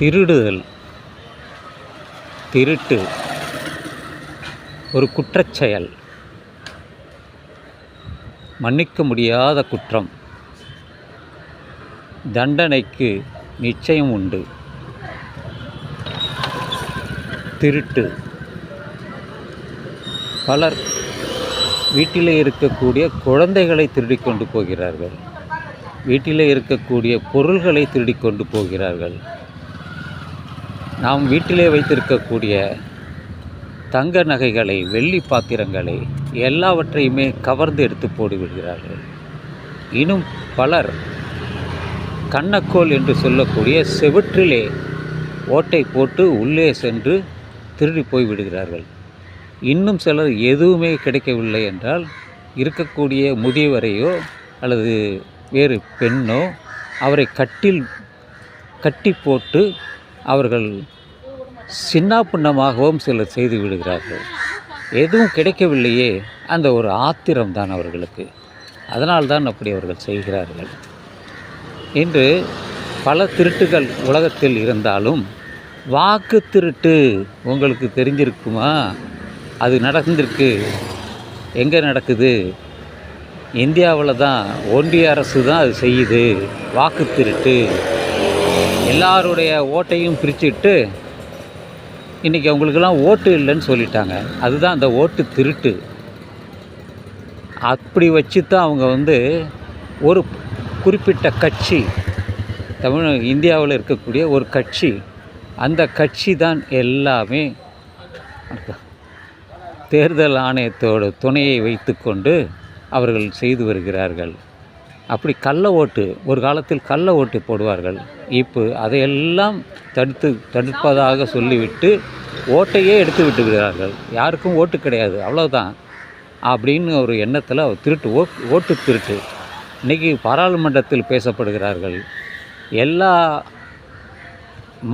திருடுதல் திருட்டு ஒரு குற்றச்செயல். மன்னிக்க முடியாத குற்றம். தண்டனைக்கு நிச்சயம் உண்டு. திருட்டு. பலர் வீட்டிலே இருக்கக்கூடிய குழந்தைகளை திருடிக்கொண்டு போகிறார்கள். வீட்டிலே இருக்கக்கூடிய பொருள்களை திருடிக்கொண்டு போகிறார்கள். நாம் வீட்டிலே வைத்திருக்கக்கூடிய தங்க நகைகளை வெள்ளி பாத்திரங்களை எல்லாவற்றையுமே கவர்ந்து எடுத்து போடுவிடுகிறார்கள் இன்னும் பலர் கண்ணக்கோல் என்று சொல்லக்கூடிய செவிற்றிலே ஓட்டை போட்டு உள்ளே சென்று திருடி போய் விடுகிறார்கள். இன்னும் சிலர் எதுவுமே கிடைக்கவில்லை என்றால் இருக்கக்கூடிய முதியவரையோ அல்லது வேறு பெண்ணோ அவரை கட்டில் கட்டி போட்டு அவர்கள் சின்னாபின்னமாகவும் சிலர் செய்து விடுகிறார்கள். எதுவும் கிடைக்கவில்லையே அந்த ஒரு ஆத்திரம் தான் அவர்களுக்கு. அதனால்தான் அப்படி அவர்கள் செய்கிறார்கள். இன்று பல திருட்டுகள் உலகத்தில் இருந்தாலும் வாக்கு திருட்டு உங்களுக்கு தெரிஞ்சிருக்குமா? அது நடந்திருக்கு. எங்கே நடக்குது? இந்தியாவில் தான் ஒன்றிய அரசு தான் அது செய்யுது. வாக்கு திருட்டு. எல்லாருடைய ஓட்டையும் பிரிச்சுட்டு இன்றைக்கி அவங்களுக்கெல்லாம் ஓட்டு இல்லைன்னு சொல்லிட்டாங்க. அதுதான் அந்த ஓட்டு திருட்டு. அப்படி வச்சு தான் அவங்க வந்து ஒரு குறிப்பிட்ட கட்சி தமிழ் இந்தியாவில் இருக்கக்கூடிய ஒரு கட்சி அந்த கட்சி தான் எல்லாமே தேர்தல் ஆணையத்தோட துணையை வைத்துக்கொண்டு அவர்கள் செய்து வருகிறார்கள். அப்படி கள்ள ஓட்டு ஒரு காலத்தில் கள்ள ஓட்டு போடுவார்கள். இப்போ அதையெல்லாம் தடுத்து தடுப்பதாக சொல்லிவிட்டு ஓட்டையே எடுத்து விட்டு விடுகிறார்கள் யாருக்கும் ஓட்டு கிடையாது அவ்வளோதான் அப்படின்னு ஒரு எண்ணத்தில் திருட்டு ஓ ஓட்டு திருட்டு. இன்றைக்கி பாராளுமன்றத்தில் பேசப்படுகிறார்கள். எல்லா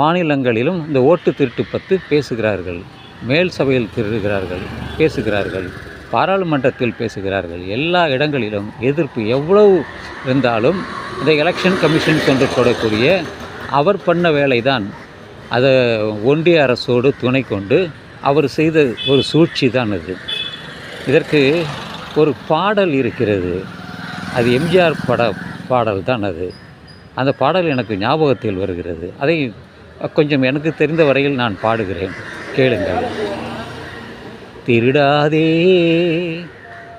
மாநிலங்களிலும் இந்த ஓட்டு திருட்டு பற்றி பேசுகிறார்கள். மேல் சபையில் திருடுகிறார்கள் பேசுகிறார்கள். பாராளுமன்றத்தில் பேசுகிறார்கள். எல்லா இடங்களிலும் எதிர்ப்பு எவ்வளவு இருந்தாலும் இந்த எலெக்ஷன் கமிஷன் கொண்டு தொடக்கூடிய அவர் பண்ண வேலை தான் அதை ஒன்றிய அரசோடு துணை கொண்டு அவர் செய்த ஒரு சூழ்ச்சி தான் அது. இதற்கு ஒரு பாடல் இருக்கிறது. அது எம்ஜிஆர் பட பாடல் தான் அது. அந்த பாடல் எனக்கு ஞாபகத்தில் வருகிறது. அதை கொஞ்சம் எனக்கு தெரிந்த வரையில் நான் பாடுகிறேன். கேளுங்கள். திருடாதே.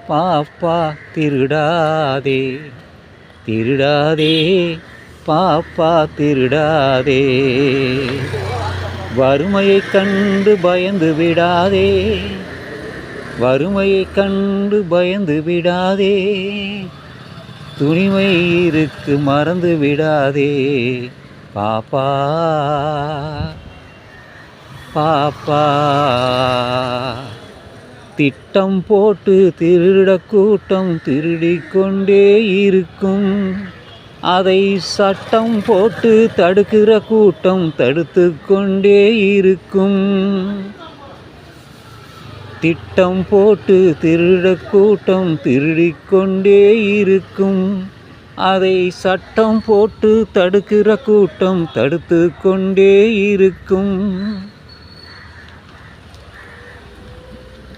பாப்பா திருடாதே. திருடாதே. பாப்பா திருடாதே. வறுமையை கண்டு பயந்து விடாதே. வறுமையை கண்டு பயந்து விடாதே. துணிமை இருக்கு மறந்து விடாதே. பாப்பா. பாப்பா. திட்டம் போட்டு திருட கூட்டம் திருடிக்கொண்டே இருக்கும். அதை சட்டம் போட்டு தடுக்கிற கூட்டம் தடுத்து கொண்டே இருக்கும். திட்டம் போட்டு திருட கூட்டம் திருடிக்கொண்டே இருக்கும். அதை சட்டம் போட்டு தடுக்கிற கூட்டம் தடுத்து கொண்டே இருக்கும்.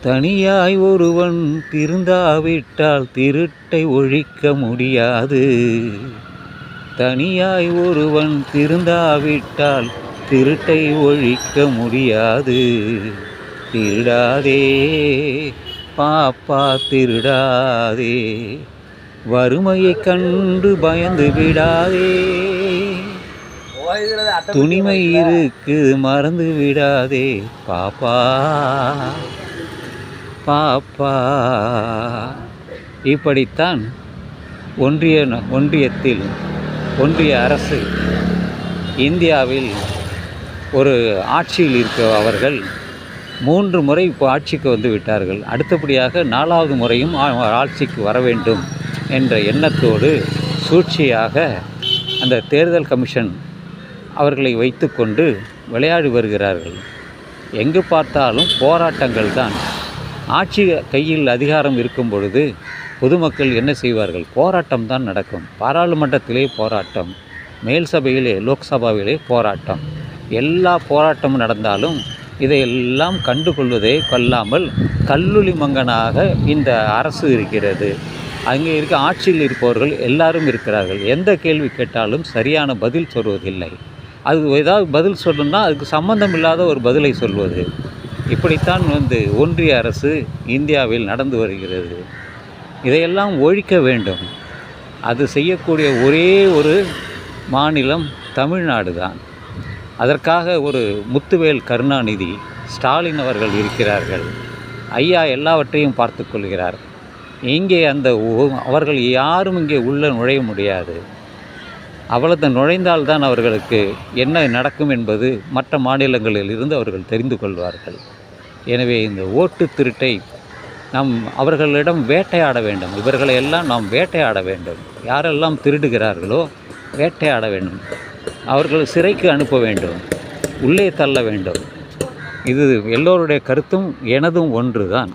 தனியாய் ஒருவன் திருந்தாவிட்டால் திருட்டை ஒழிக்க முடியாது. தனியாய் ஒருவன் திருந்தாவிட்டால் திருட்டை ஒழிக்க முடியாது. திருடாதே பாப்பா திருடாதே வறுமையை கண்டு பயந்து விடாதே. துணிமை இருக்கு மறந்து விடாதே பாப்பா. பாப்பா. இப்படித்தான் ஒன்றிய ஒன்றியத்தில் ஒன்றிய அரசு இந்தியாவில் ஒரு ஆட்சியில் இருக்க அவர்கள் மூன்று முறை இப்போ ஆட்சிக்கு வந்து விட்டார்கள். அடுத்தபடியாக நாலாவது முறையும் ஆட்சிக்கு வர வேண்டும் என்ற எண்ணத்தோடு சூழ்ச்சியாக அந்த தேர்தல் கமிஷன் அவர்களை வைத்துக்கொண்டு விளையாடி வருகிறார்கள். எங்கு பார்த்தாலும் போராட்டங்கள் தான். ஆட்சி கையில் அதிகாரம் இருக்கும் பொழுது பொதுமக்கள் என்ன செய்வார்கள்? போராட்டம் தான் நடக்கும். பாராளுமன்றத்திலே போராட்டம் மேல் சபையிலே லோக்சபாவிலே போராட்டம். எல்லா போராட்டமும் நடந்தாலும் இதையெல்லாம் கண்டுகொள்வதை கொல்லாமல் கல்லூலி மங்கனாக இந்த அரசு இருக்கிறது. அங்கே இருக்க ஆட்சியில் இருப்பவர்கள் எல்லாரும் இருக்கிறார்கள். எந்த கேள்வி கேட்டாலும் சரியான பதில் சொல்வதில்லை. அது ஏதாவது பதில் சொல்லணும்னா அதுக்கு சம்பந்தம் இல்லாத ஒரு பதிலை சொல்வது. இப்படித்தான் வந்து ஒன்றிய அரசு இந்தியாவில் நடந்து வருகிறது. இதையெல்லாம் ஒழிக்க வேண்டும். அது செய்யக்கூடிய ஒரே ஒரு மாநிலம் தமிழ்நாடு தான். அதற்காக ஒரு முத்துவேல் கருணாநிதி ஸ்டாலின் அவர்கள் இருக்கிறார்கள். ஐயா எல்லாவற்றையும் பார்த்து கொள்கிறார். இங்கே அந்த அவர்கள் யாரும் இங்கே உள்ளே நுழைய முடியாது. அவ்வளவு நுழைந்தால்தான் அவர்களுக்கு என்ன நடக்கும் என்பது மற்ற மாநிலங்களில் இருந்து அவர்கள் தெரிந்து கொள்வார்கள். எனவே இந்த ஓட்டு திருட்டை நாம் அவர்களிடம் வேட்டையாட வேண்டும். இவர்களை எல்லாம் நாம் வேட்டையாட வேண்டும். யாரெல்லாம் திருடுகிறார்களோ வேட்டையாட வேண்டும். அவர்கள் சிறைக்கு அனுப்ப வேண்டும். உள்ளே தள்ள வேண்டும். இது எல்லோருடைய கருத்தும் எனதும் ஒன்று தான்